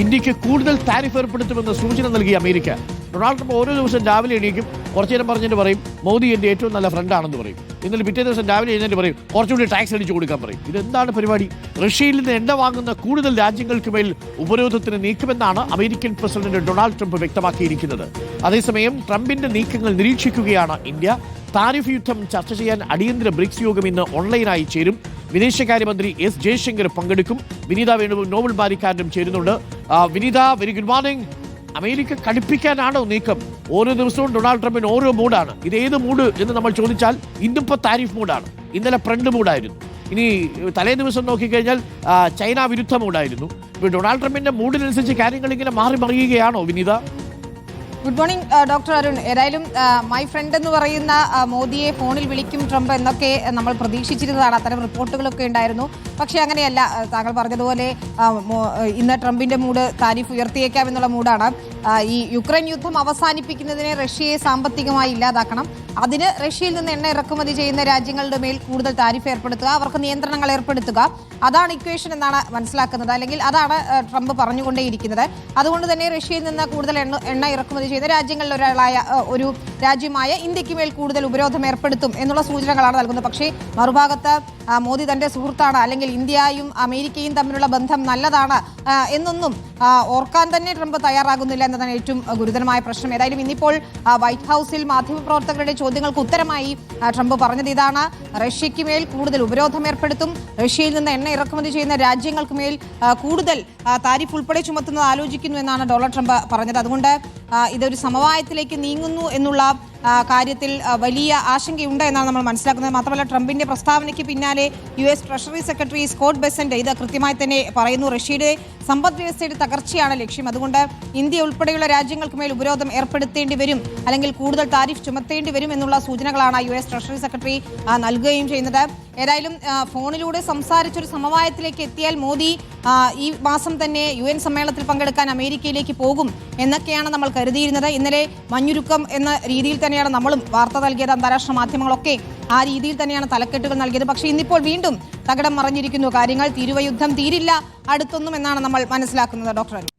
ഇന്ത്യയ്ക്ക് കൂടുതൽ താരിഫ് ഏർപ്പെടുത്തുമെന്ന് സൂചന നൽകി അമേരിക്ക. ഡൊണാൾഡ് ട്രംപ് ഓരോ ദിവസം രാവിലെ എണീക്കും കുറച്ചു നേരം പറഞ്ഞിട്ട് പറയും മോദി എന്റെ ഏറ്റവും നല്ല ഫ്രണ്ടാണെന്ന് പറയും. ഇന്നലെ പിറ്റേ ദിവസം രാവിലെ എഴുന്നേറ്റ് പറയും കുറച്ചുകൂടി ടാക്സ് അടിച്ചു കൊടുക്കാൻ പറയും. ഇതെന്താണ് പരിപാടി? റഷ്യയിൽ നിന്ന് എണ്ണ വാങ്ങുന്ന കൂടുതൽ രാജ്യങ്ങൾക്ക് മേൽ ഉപരോധത്തിന് നീക്കുമെന്നാണ് അമേരിക്കൻ പ്രസിഡന്റ് ഡൊണാൾഡ് ട്രംപ് വ്യക്തമാക്കിയിരിക്കുന്നത്. അതേസമയം ട്രംപിന്റെ നീക്കങ്ങൾ നിരീക്ഷിക്കുകയാണ് ഇന്ത്യ. താരിഫ് യുദ്ധം ചർച്ച ചെയ്യാൻ അടിയന്തര ബ്രിക്സ് യോഗം ഇന്ന് ഓൺലൈനായി ചേരും. വിദേശകാര്യമന്ത്രി എസ് ജയശങ്കർ പങ്കെടുക്കും. വിനീത വേണുവും നോബൽ ബാരിക്കാരനും ചേരുന്നുണ്ട്. Vineetha very good morning America കടുപ്പിക്കാനാണോ നീക്കം? ഓരോ ദിവസവും ഡൊണാൾഡ് ട്രംപിന് ഓരോ മൂഡാണ്. ഇത് ഏത് മൂഡ് എന്ന് നമ്മൾ ചോദിച്ചാൽ ഇന്നിപ്പോൾ താരിഫ് മൂഡാണ്. ഇന്നലെ ഫ്രണ്ട് മൂഡായിരുന്നു. ഇനി തലേ ദിവസം നോക്കിക്കഴിഞ്ഞാൽ ചൈന വിരുദ്ധ മൂഡായിരുന്നു. ഇപ്പോൾ ഡൊണാൾഡ് ട്രംപിന്റെ മൂഡിനനുസരിച്ച് കാര്യങ്ങൾ ഇങ്ങനെ മാറി മറിയുകയാണോ Vineetha? Good morning doctor Arun. ഏതായാലും മൈ ഫ്രണ്ട് എന്ന് പറയുന്ന മോദിയെ ഫോണിൽ വിളിക്കും ട്രംപ് എന്നൊക്കെ നമ്മൾ പ്രതീക്ഷിച്ചിരുന്നതാണ്. അത്തരം റിപ്പോർട്ടുകളൊക്കെ ഉണ്ടായിരുന്നു. പക്ഷേ അങ്ങനെയല്ല. താങ്കൾ പറഞ്ഞതുപോലെ ഇന്ന് ട്രംപിന്റെ മൂഡ് താരിഫ് ഉയർത്തിയേക്കാം എന്നുള്ള മൂഡാണ്. ഈ യുക്രൈൻ യുദ്ധം അവസാനിപ്പിക്കുന്നതിനെ റഷ്യയെ സാമ്പത്തികമായി ഇല്ലാതാക്കണം. അതിന് റഷ്യയിൽ നിന്ന് എണ്ണ ഇറക്കുമതി ചെയ്യുന്ന രാജ്യങ്ങളുടെ മേൽ കൂടുതൽ താരിഫ് ഏർപ്പെടുത്തുക അവർക്ക് നിയന്ത്രണങ്ങൾ ഏർപ്പെടുത്തുക. അതാണ് ഇക്വേഷൻ എന്നാണ് മനസ്സിലാക്കുന്നത്. അല്ലെങ്കിൽ അതാണ് ട്രംപ് പറഞ്ഞുകൊണ്ടേയിരിക്കുന്നത്. അതുകൊണ്ട് തന്നെ റഷ്യയിൽ നിന്ന് കൂടുതൽ എണ്ണ എണ്ണ ഇറക്കുമതി ചെയ്യുന്ന രാജ്യങ്ങളിലൊരാളായ ഒരു രാജ്യമായ ഇന്ത്യയ്ക്ക് മേൽ കൂടുതൽ ഉപരോധം ഏർപ്പെടുത്തും എന്നുള്ള സൂചനകളാണ് നൽകുന്നത്. പക്ഷേ മറുഭാഗത്ത് മോദി തന്റെ സുഹൃത്താണ്. അല്ലെങ്കിൽ ഇന്ത്യയും അമേരിക്കയും തമ്മിലുള്ള ബന്ധം നല്ലതാണ് എന്നൊന്നും ഓർക്കാൻ തന്നെ ട്രംപ് തയ്യാറാകുന്നില്ല എന്നതാണ് ഏറ്റവും ഗുരുതരമായ പ്രശ്നം. ഏതായാലും ഇന്നിപ്പോൾ വൈറ്റ് ഹൌസിൽ മാധ്യമപ്രവർത്തകരുടെ ചോദ്യങ്ങൾക്ക് ഉത്തരമായി ട്രംപ് പറഞ്ഞത് ഇതാണ്. റഷ്യയ്ക്ക് മേൽ കൂടുതൽ ഉപരോധം ഏർപ്പെടുത്തും. റഷ്യയിൽ നിന്ന് എണ്ണ ഇറക്കുമതി ചെയ്യുന്ന രാജ്യങ്ങൾക്ക് മേൽ കൂടുതൽ താരിഫ് ഉൾപ്പെടെ ചുമത്തുന്നത് ആലോചിക്കുന്നു എന്നാണ് ഡൊണാൾഡ് ട്രംപ് പറഞ്ഞത്. അതുകൊണ്ട് ഇതൊരു സമവായത്തിലേക്ക് നീങ്ങുന്നു എന്നുള്ള കാര്യത്തിൽ വലിയ ആശങ്കയുണ്ട് എന്നാണ് നമ്മൾ മനസ്സിലാക്കുന്നത്. മാത്രമല്ല ട്രംപിന്റെ പ്രസ്താവനയ്ക്ക് പിന്നാലെ U S treasury secretary Scott Bessent ഇത് കൃത്യമായി തന്നെ പറയുന്നു. റഷ്യയുടെ സമ്പദ് വ്യവസ്ഥയുടെ തകർച്ചയാണ് ലക്ഷ്യം. അതുകൊണ്ട് ഇന്ത്യ ഉൾപ്പെടെയുള്ള രാജ്യങ്ങൾക്ക് മേൽ ഉപരോധം ഏർപ്പെടുത്തേണ്ടി വരും അല്ലെങ്കിൽ കൂടുതൽ താരിഫ് ചുമത്തേണ്ടി വരും എന്നുള്ള സൂചനകളാണ് യു എസ് ട്രഷറി സെക്രട്ടറി നൽകുകയും ചെയ്യുന്നത്. ഏതായാലും ഫോണിലൂടെ സംസാരിച്ചൊരു സമവായത്തിലേക്ക് എത്തിയാൽ മോദി ഈ മാസം തന്നെ യു എൻ സമ്മേളനത്തിൽ പങ്കെടുക്കാൻ അമേരിക്കയിലേക്ക് പോകും എന്നൊക്കെയാണ് നമ്മൾ കരുതിയിരുന്നത്. ഇന്നലെ മഞ്ഞുരുക്കം എന്ന രീതിയിൽ തന്നെയാണ് നമ്മളും വാർത്ത നൽകിയത് അന്താരാഷ്ട്ര മാധ്യമങ്ങളൊക്കെ ആ രീതിയിൽ തന്നെയാണ് തലക്കെട്ടുകൾ നൽകിയത്. പക്ഷേ ഇന്നിപ്പോൾ വീണ്ടും തകിടം മറിഞ്ഞിരിക്കുന്നു. കാര്യങ്ങൾ തിരുവയുദ്ധം തീരില്ല അടുത്തൊന്നും എന്നാണ് നമ്മൾ മനസ്സിലാക്കുന്നത്. ഡോക്ടർ